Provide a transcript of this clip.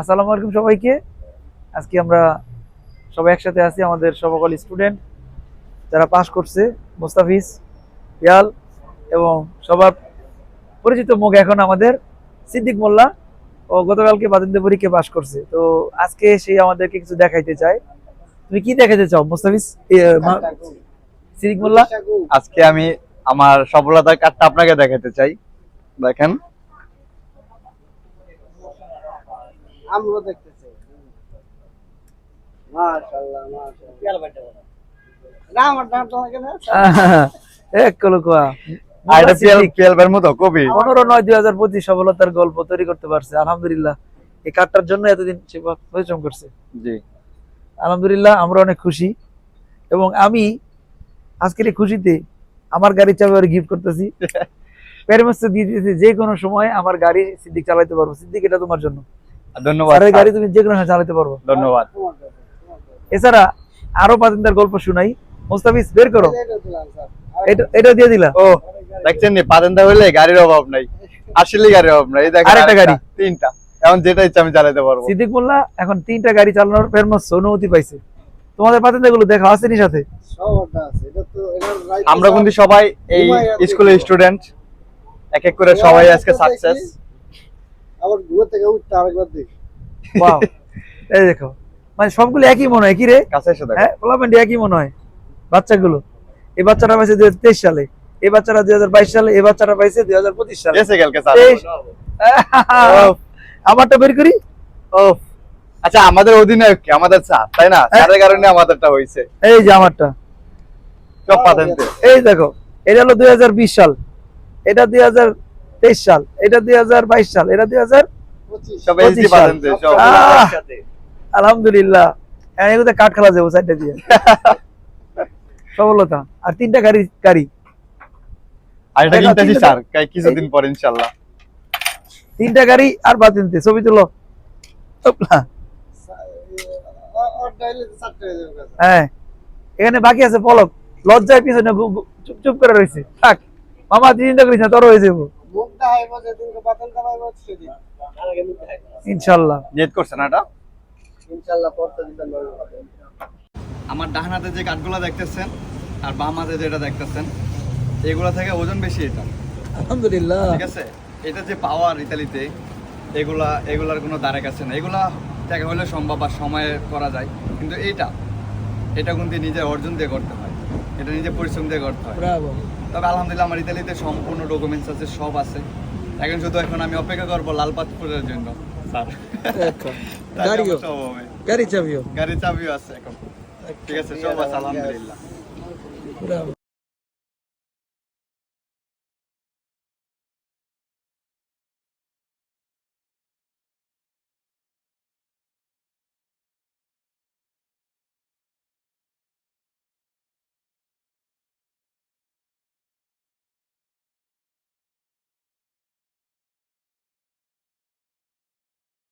আসসালামু আলাইকুম সবাইকে। আজকে আমরা সবাই একসাথে আছি, আমাদের সবকল স্টুডেন্ট যারা পাস করছে, মোস্তাফিজ, ইয়াল এবং সবার পরিচিত মুখ এখন আমাদের সিদ্দিক মোল্লা ও গতকালকে বাদিন্দে পরীক্ষা পাস করছে। তো আজকে সে আমাদেরকে কিছু দেখাইতে চায় তুমি কি দেখাইতে চাও, মোস্তাফিজ? সিদ্দিক মোল্লা? আজকে আমি আমার সফলতার কার্ডটা আপনাকে দেখাতে চাই। দেখেন আমরা দেখতেছি। মাশাআল্লাহ মাশাআল্লাহ। না আমার নাম তো এখানে এক কলকুয়া আর এটা পিএল পিএলবের মতো কবি। পনেরো নয় দুই হাজার পঁচিশ সফলতার গল্প তৈরি করতে পারছে আলহামদুলিল্লাহ। এই কার্ডটার জন্য এতদিন সে পরিশ্রম করছে। জি। আলহামদুলিল্লাহ আমরা অনেক খুশি। এবং আমি আজকের এই খুশিতে আমার গাড়ি চাবি আর গিফট করতেছি। প্যারামাস্ত দিয়ে দিয়েছি যে কোনো সময় আমার গাড়ি সিদ্দিক চালাতে পারব। সিদ্দিক এটা তোমার জন্য। ধন্যবাদ স্যারের গাড়ি তুমি যে কোনো চালাতে পারব। ধন্যবাদ। এছাড়া আরও পাতিনদার গল্প শুনাই। মোস্তাফিজ বের করো। এটা দিলাম, স্যার। আর এটা এটা দিয়ে দিলা। ও দেখছেন নি? পাতেন্দা হইলে গাড়ির অভাব নাই। আসলে গাড়ির অভাব নাই। এই দেখেন আরেকটা গাড়ি। তিনটা। এখন যেটা ইচ্ছা আমি চালাতে পারব। সিদ্দিক মোল্লা এখন তিনটা গাড়ি চালানোর অনুমতি পাইছে। তোমাদের পাতিন্দা গুলো দেখা আসেনি সাথে? আমরা। কিন্তু সবাই এই স্কুলের স্টুডেন্ট এক এক করে সবাই আজকে। সাকসেস আবার ঘুরে থেকে উঠতে আরেকবার দেখি। এই দেখো। মানে সবগুলো একই মনে হয় কি রে? কাছে এসে দেখো। হ্যাঁ একই মনে হয়। বাচ্চাগুলো। এই বাচ্চারা পাইছে দুই হাজার তেইশ সালে। এই বাচ্চারা দুই হাজার বাইশ সালে। এই বাচ্চারা পাইছে দুই হাজার পঁচিশ সালে। আমারটা বের করি? ও আচ্ছা আমাদের অধিনায়ক কি? আমাদের স্যার তাই না? হ্যাঁ। স্যারের কারণে আমাদেরটা হয়েছে। এই যে আমারটা। সব এই দেখো এটা হলো দুই হাজার বিশ সাল। এটা দুই হাজার তেইশ সাল এটা দুই হাজার বাইশ সাল এটা দুই হাজার! আলহামদুলিল্লাহ। কাঠ খেলা যাব সাইডটা দিয়ে। সফলতা। আর তিনটা গাড়ি গাড়ি। আর এটা কিনতেছি স্যার। কিছুদিন পর ইনশাআল্লাহ তিনটা গাড়ি আর বাতিনতে ছবি তুলো। চারটে হয়ে। হ্যাঁ এখানে বাকি আছে পলক। লজ্জায় পিছনে চুপ চুপ করে রয়েছে। থাক। মামা চিন্তা করিস না তোর হয়ে যাব ইনশাল্লাহ এটা? আমার ডান হাতে যে কাঠগুলো দেখতেছেন আর বাম হাতে যেটা দেখতেছেন এগুলা থেকে ওজন বেশি এটা। আলহামদুলিল্লাহ। ঠিক আছে? এটা যে পাওয়ার ইতালিতে এগুলা এগুলার কোনো দ্বারে কাছে না এগুলা টাকা হলে সম্ভব আর সময়ে করা যায়। কিন্তু এইটা এটা কিন্তু নিজের অর্জন দিয়ে করতে হয়। এটা নিজে পরিশ্রম দিয়ে করতে হয়। তবে আলহামদুলিল্লাহ আমার ইতালিতে সম্পূর্ণ ডকুমেন্টস আছে সব আছে। এখন শুধু এখন আমি অপেক্ষা করব লাল পাথরের জন্য। স্যার। গাড়িও গাড়ি চাবিও। গাড়ি চাবিও আছে এখন। ঠিক আছে সব আছে আলহামদুলিল্লাহ।